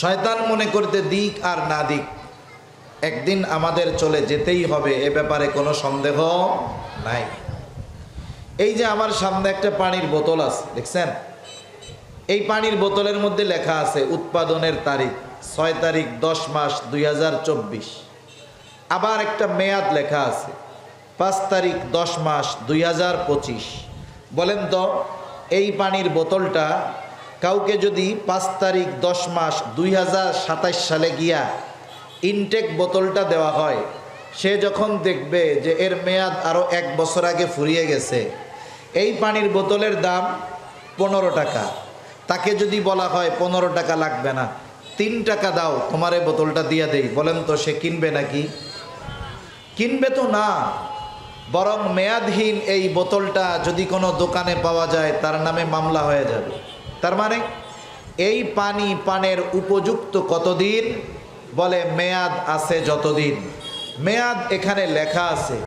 শয়তান মনে করতে দিক আর না দিক, একদিন আমাদের চলে যেতেই হবে, এ ব্যাপারে কোনো সন্দেহ নাই। এই যে আমার সামনে একটা পানির বোতল আছে, দেখছেন? এই পানির বোতলের মধ্যে লেখা আছে, উৎপাদনের তারিখ, ছয় তারিখ, দশ মাস, দুই হাজার চব্বিশ। আবার একটা মেয়াদ লেখা আছে, পাঁচ তারিখ, দশ মাস, দুই হাজার পঁচিশ। বলেন তো, এই পানির বোতলটা কাউকে যদি পাঁচ তারিখ, দশ মাস দুই সালে গিয়া ইনটেক বোতলটা দেওয়া হয়, সে যখন দেখবে যে এর মেয়াদ আরও এক বছর আগে ফুরিয়ে গেছে, এই পানির বোতলের দাম পনেরো টাকা। তাকে যদি বলা হয়, পনেরো টাকা লাগবে না, তিন টাকা দাও, তোমার এই বোতলটা দিয়ে দেই। বলেন তো, সে কিনবে নাকি? কিনবে তো না, বরং মেয়াদহীন এই বোতলটা যদি কোনো দোকানে পাওয়া যায়, তার নামে মামলা হয়ে যাবে। তার মানে এই পানি পানের উপযুক্ত কতদিন? বলে মেয়াদ আছে যতদিন। মেয়াদ এখানে লেখা আছে।